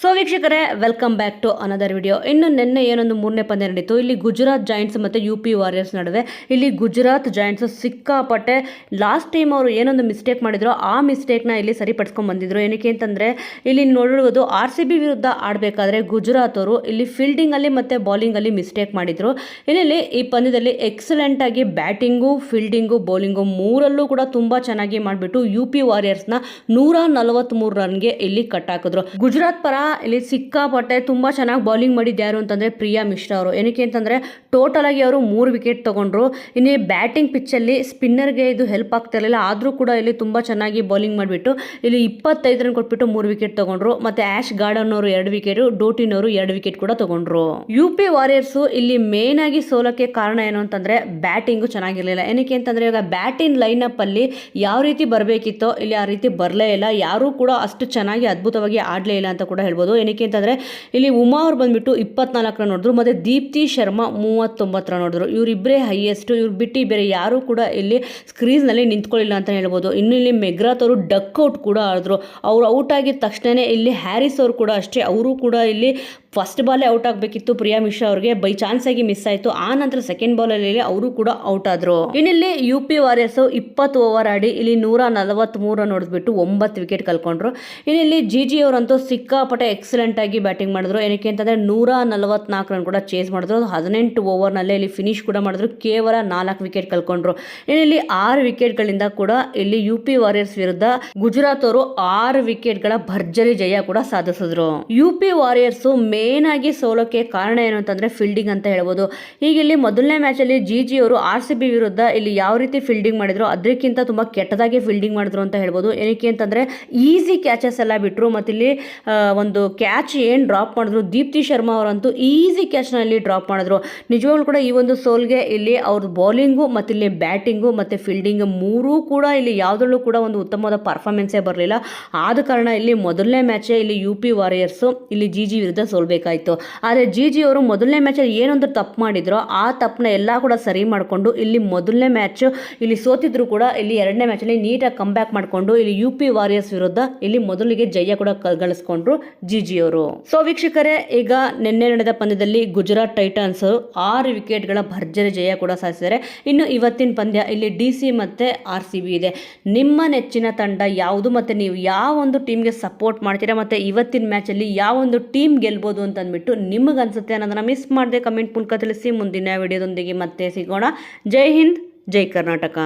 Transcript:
So ವೀಕ್ಷಕರೇ welcome back to another video ಇನ್ನು ನಿನ್ನೆ ಏನೊಂದು ಮೂರನೇ ಪಂದ್ಯ ನಡೀತು. ಇಲ್ಲಿ ಗುಜರಾತ್ ಜಾಯಿಂಟ್ಸ್ ಮತ್ತು ಯು ಪಿ ವಾರಿಯರ್ಸ್ ನಡುವೆ. ಇಲ್ಲಿ ಗುಜರಾತ್ ಜಾಯಿಂಟ್ಸ್ ಸಿಕ್ಕಾಪಟ್ಟೆ ಲಾಸ್ಟ್ ಟೈಮ್ ಅವರು ಏನೊಂದು ಮಿಸ್ಟೇಕ್ ಮಾಡಿದ್ರು, ಆ ಮಿಸ್ಟೇಕ್ನ ಇಲ್ಲಿ ಸರಿಪಡಿಸ್ಕೊಂಡು ಬಂದಿದ್ರು. ಏನಕ್ಕೆ ಅಂತಂದರೆ, ಇಲ್ಲಿ ನೋಡಿರುವುದು ಆರ್ ಸಿ ಬಿ ವಿರುದ್ಧ ಆಡಬೇಕಾದ್ರೆ ಗುಜರಾತ್ ಅವರು ಇಲ್ಲಿ ಫೀಲ್ಡಿಂಗಲ್ಲಿ ಮತ್ತು ಬೌಲಿಂಗಲ್ಲಿ ಮಿಸ್ಟೇಕ್ ಮಾಡಿದರು. ಇಲ್ಲಿ ಈ ಪಂದ್ಯದಲ್ಲಿ ಎಕ್ಸಲೆಂಟಾಗಿ ಬ್ಯಾಟಿಂಗು ಫೀಲ್ಡಿಂಗು ಬೌಲಿಂಗು ಮೂರಲ್ಲೂ ಕೂಡ ತುಂಬ ಚೆನ್ನಾಗಿ ಮಾಡಿಬಿಟ್ಟು ಯು ಪಿ ವಾರಿಯರ್ಸ್ನ ನೂರ ನಲವತ್ತ್ಮೂರು ರನ್ಗೆ ಇಲ್ಲಿ ಕಟ್ ಹಾಕಿದ್ರು. ಗುಜರಾತ್ ಪರ ಇಲ್ಲಿ ಸಿಕ್ಕಾಪಟ್ಟೆ ತುಂಬ ಚೆನ್ನಾಗಿ ಬೌಲಿಂಗ್ ಮಾಡಿದ್ದು ಯಾರು ಅಂತಂದರೆ ಪ್ರಿಯಾ ಮಿಶ್ರಾ ಅವರು. ಏನಕ್ಕೆ ಅಂತಂದರೆ ಟೋಟಲ್ ಆಗಿ ಅವರು ಮೂರು ವಿಕೆಟ್ ತಗೊಂಡ್ರು. ಇನ್ನು ಬ್ಯಾಟಿಂಗ್ ಪಿಚ್ಚಲ್ಲಿ ಸ್ಪಿನ್ನರ್ಗೆ ಇದು ಹೆಲ್ಪ್ ಆಗ್ತಿರಲಿಲ್ಲ ಆದರೂ ಕೂಡ ಇಲ್ಲಿ ತುಂಬ ಚೆನ್ನಾಗಿ ಬೌಲಿಂಗ್ ಮಾಡಿಬಿಟ್ಟು ಇಲ್ಲಿ ಇಪ್ಪತ್ತೈದು ರನ್ ಕೊಟ್ಬಿಟ್ಟು ಮೂರು ವಿಕೆಟ್ ತೊಗೊಂಡ್ರು. ಮತ್ತು ಆ್ಯಶ್ ಗಾರ್ಡನ್ ಅವರು ಎರಡು ವಿಕೆಟ್ ಡೋಟಿನ್ ಅವರು ಎರಡು ವಿಕೆಟ್ ಕೂಡ ತಗೊಂಡ್ರು. ಯು ಪಿ ವಾರಿಯರ್ಸು ಇಲ್ಲಿ ಮೇನ್ ಆಗಿ ಸೋಲಕ್ಕೆ ಕಾರಣ ಏನು ಅಂತಂದರೆ ಬ್ಯಾಟಿಂಗು ಚೆನ್ನಾಗಿರಲಿಲ್ಲ. ಏನಕ್ಕೆ ಅಂತಂದರೆ ಇವಾಗ ಬ್ಯಾಟಿಂಗ್ ಲೈನಪ್ ಅಲ್ಲಿ ಯಾವ ರೀತಿ ಬರಬೇಕಿತ್ತೋ ಇಲ್ಲಿ ಆ ರೀತಿ ಬರಲೇ ಇಲ್ಲ. ಯಾರೂ ಕೂಡ ಅಷ್ಟು ಚೆನ್ನಾಗಿ ಅದ್ಭುತವಾಗಿ ಆಡಲೇ ಇಲ್ಲ ಅಂತ ಕೂಡ ಹೇಳ್ಬೋದು. ಏನಕ್ಕೆ ಅಂತಂದರೆ, ಇಲ್ಲಿ ಉಮಾ ಅವ್ರು ಬಂದುಬಿಟ್ಟು ಇಪ್ಪತ್ನಾಲ್ಕರ ನೋಡಿದ್ರು, ಮತ್ತು ದೀಪ್ತಿ ಶರ್ಮಾ ಮೂವತ್ತೊಂಬತ್ತರ ನೋಡಿದ್ರು. ಇವರಿಬ್ಬರೇ ಹೈಯೆಸ್ಟು ಇವ್ರು ಬಿಟ್ಟು ಬೇರೆ ಯಾರೂ ಕೂಡ ಇಲ್ಲಿ ಸ್ಕ್ರೀನ್ನಲ್ಲಿ ನಿಂತ್ಕೊಳ್ಳಿಲ್ಲ ಅಂತ ಹೇಳ್ಬೋದು. ಇನ್ನು ಇಲ್ಲಿ ಮೆಗ್ರಾತ್ ಅವರು ಡಕ್ ಔಟ್ ಕೂಡ ಆಡಿದ್ರು. ಅವ್ರು ಔಟ್ ಆಗಿದ ತಕ್ಷಣವೇ ಇಲ್ಲಿ ಹ್ಯಾರಿಸ್ ಅವರು ಕೂಡ ಅಷ್ಟೇ, ಅವರು ಕೂಡ ಇಲ್ಲಿ ಫಸ್ಟ್ ಬಾಲೇ ಔಟ್ ಆಗಬೇಕಿತ್ತು. ಪ್ರಿಯಾ ಮಿಶ್ರಾ ಅವ್ರಿಗೆ ಬೈ ಚಾನ್ಸ್ ಆಗಿ ಮಿಸ್ ಆಯಿತು. ಆ ನಂತರ ಸೆಕೆಂಡ್ ಬಾಲಲ್ಲಿ ಅವರು ಕೂಡ ಔಟ್ ಆದರು. ಇನ್ನಿಲ್ಲಿ ಯು ಪಿ ವಾರಿಯರ್ಸ್ ಇಪ್ಪತ್ತು ಓವರ್ ಆಡಿ ಇಲ್ಲಿ ನೂರ ನಲವತ್ತ್ ಮೂರನ್ನು ಹೊಡೆದ್ಬಿಟ್ಟು ಒಂಬತ್ತು ವಿಕೆಟ್ ಕಲ್ಕೊಂಡ್ರು. ಇನ್ನಿಲ್ಲಿ ಜಿ ಜಿ ಅವರಂತೂ ಸಿಕ್ಕಾಪಟ್ಟೆ ಎಕ್ಸಲೆಂಟ್ ಆಗಿ ಬ್ಯಾಟಿಂಗ್ ಮಾಡಿದ್ರು. ಏನಕ್ಕೆ ಅಂತಂದರೆ ನೂರ ನಲವತ್ನಾಲ್ಕು ರನ್ ಕೂಡ ಚೇಸ್ ಮಾಡಿದ್ರು. ಹದಿನೆಂಟು ಓವರ್ನಲ್ಲೇ ಇಲ್ಲಿ ಫಿನಿಶ್ ಕೂಡ ಮಾಡಿದ್ರು. ಕೇವಲ ನಾಲ್ಕು ವಿಕೆಟ್ ಕಳ್ಕೊಂಡ್ರು ಇನ್ನಿಲ್ಲಿ ಆರು ವಿಕೆಟ್ಗಳಿಂದ ಕೂಡ ಇಲ್ಲಿ ಯು ಪಿ ವಾರಿಯರ್ಸ್ ವಿರುದ್ಧ ಗುಜರಾತ್ ಅವರು ಆರು ವಿಕೆಟ್ಗಳ ಭರ್ಜರಿ ಜಯ ಕೂಡ ಸಾಧಿಸಿದ್ರು. ಯು ಪಿ ವಾರಿಯರ್ಸ್ ಮೇನ್ ಆಗಿ ಸೋಲೋಕೆ ಕಾರಣ ಏನು ಅಂತಂದ್ರೆ ಫೀಲ್ಡಿಂಗ್ ಅಂತ ಹೇಳ್ಬೋದು. ಈಗ ಇಲ್ಲಿ ಮೊದಲನೇ ಮ್ಯಾಚಲ್ಲಿ ಜಿ ಜಿ ಅವರು ಆರ್ ಸಿ ಬಿ ವಿರುದ್ಧ ಇಲ್ಲಿ ಯಾವ ರೀತಿ ಫೀಲ್ಡಿಂಗ್ ಮಾಡಿದ್ರು ಅದಕ್ಕಿಂತ ತುಂಬ ಕೆಟ್ಟದಾಗಿ ಫೀಲ್ಡಿಂಗ್ ಮಾಡಿದ್ರು ಅಂತ ಹೇಳ್ಬೋದು. ಏನಕ್ಕೆ ಅಂತಂದರೆ ಈಸಿ ಕ್ಯಾಚಸ್ ಎಲ್ಲ ಬಿಟ್ಟರು ಮತ್ತು ಇಲ್ಲಿ ಒಂದು ಕ್ಯಾಚ್ ಏನು ಡ್ರಾಪ್ ಮಾಡಿದ್ರು, ದೀಪ್ತಿ ಶರ್ಮಾ ಅವರಂತೂ ಈಸಿ ಕ್ಯಾಚ್ನ ಇಲ್ಲಿ ಡ್ರಾಪ್ ಮಾಡಿದ್ರು. ನಿಜವಾಗ್ಲೂ ಕೂಡ ಈ ಒಂದು ಸೋಲ್ಗೆ ಇಲ್ಲಿ ಅವ್ರ ಬೌಲಿಂಗು ಮತ್ತು ಇಲ್ಲಿ ಬ್ಯಾಟಿಂಗು ಮತ್ತು ಫೀಲ್ಡಿಂಗ್ ಮೂರೂ ಕೂಡ ಇಲ್ಲಿ ಯಾವುದರಲ್ಲೂ ಕೂಡ ಒಂದು ಉತ್ತಮವಾದ ಪರ್ಫಾರ್ಮೆನ್ಸೇ ಬರಲಿಲ್ಲ. ಆದ ಕಾರಣ ಇಲ್ಲಿ ಮೊದಲನೇ ಮ್ಯಾಚೇ ಇಲ್ಲಿ ಯು ಪಿ ವಾರಿಯರ್ಸು ಇಲ್ಲಿ ಜಿ ಜಿ ವಿರುದ್ಧ ಸೋಲ್ಬೇಕಾಯಿತು ಆದರೆ ಜಿ ಜಿ ಅವರು ಮೊದಲನೇ ಮ್ಯಾಚಲ್ಲಿ ಏನೊಂದು ತಪ್ಪು ಮಾಡಿದ್ರೋ ಆ ತಪ್ಪನ್ನ ಎಲ್ಲ ಕೂಡ ಸರಿ ಮಾಡಿಕೊಂಡು ಇಲ್ಲಿ ಮೊದಲನೇ ಮ್ಯಾಚ್ ಇಲ್ಲಿ ಸೋತಿದ್ರು ಕೂಡ ಇಲ್ಲಿ ಎರಡನೇ ಮ್ಯಾಚಲ್ಲಿ ನೀಟಾಗಿ ಕಮ್ ಬ್ಯಾಕ್ ಮಾಡಿಕೊಂಡು ಇಲ್ಲಿ ಯು ಪಿ ವಾರಿಯರ್ಸ್ ವಿರುದ್ಧ ಇಲ್ಲಿ ಮೊದಲಿಗೆ ಜಯ ಕೂಡ ಗಳಿಸ್ಕೊಂಡ್ರು ಜಿ ಜಿ ಅವರು. ಸೊ ವೀಕ್ಷಕರೇ, ಈಗ ನಿನ್ನೆ ನಡೆದ ಪಂದ್ಯದಲ್ಲಿ ಗುಜರಾತ್ ಟೈಟನ್ಸ್ ಆರು ವಿಕೆಟ್ಗಳ ಭರ್ಜರಿ ಜಯ ಕೂಡ ಸಾಧಿಸಿದ್ದಾರೆ. ಇನ್ನು ಇವತ್ತಿನ ಪಂದ್ಯ ಇಲ್ಲಿ ಡಿ ಸಿ ಮತ್ತು ಆರ್ ಸಿ ಬಿ ಇದೆ. ನಿಮ್ಮ ನೆಚ್ಚಿನ ತಂಡ ಯಾವುದು ಮತ್ತು ನೀವು ಯಾವ ಒಂದು ಟೀಮ್ಗೆ ಸಪೋರ್ಟ್ ಮಾಡ್ತೀರಾ ಮತ್ತು ಇವತ್ತಿನ ಮ್ಯಾಚಲ್ಲಿ ಯಾವ ಒಂದು ಟೀಮ್ ಗೆಲ್ಬೋದು ಅಂತ ಅಂದ್ಬಿಟ್ಟು ನಿಮಗೆ ಅನ್ಸುತ್ತೆ ಅನ್ನೋದನ್ನ ಮಿಸ್ ಮಾಡದೆ ಕಮೆಂಟ್ ಮೂಲಕ ತಿಳಿಸಿ ಮುಂದಿನ ವಿಡಿಯೋದೊಂದಿಗೆ ಮತ್ತೆ ಸಿಗೋಣ. ಜೈ ಹಿಂದ್, ಜೈ ಕರ್ನಾಟಕ.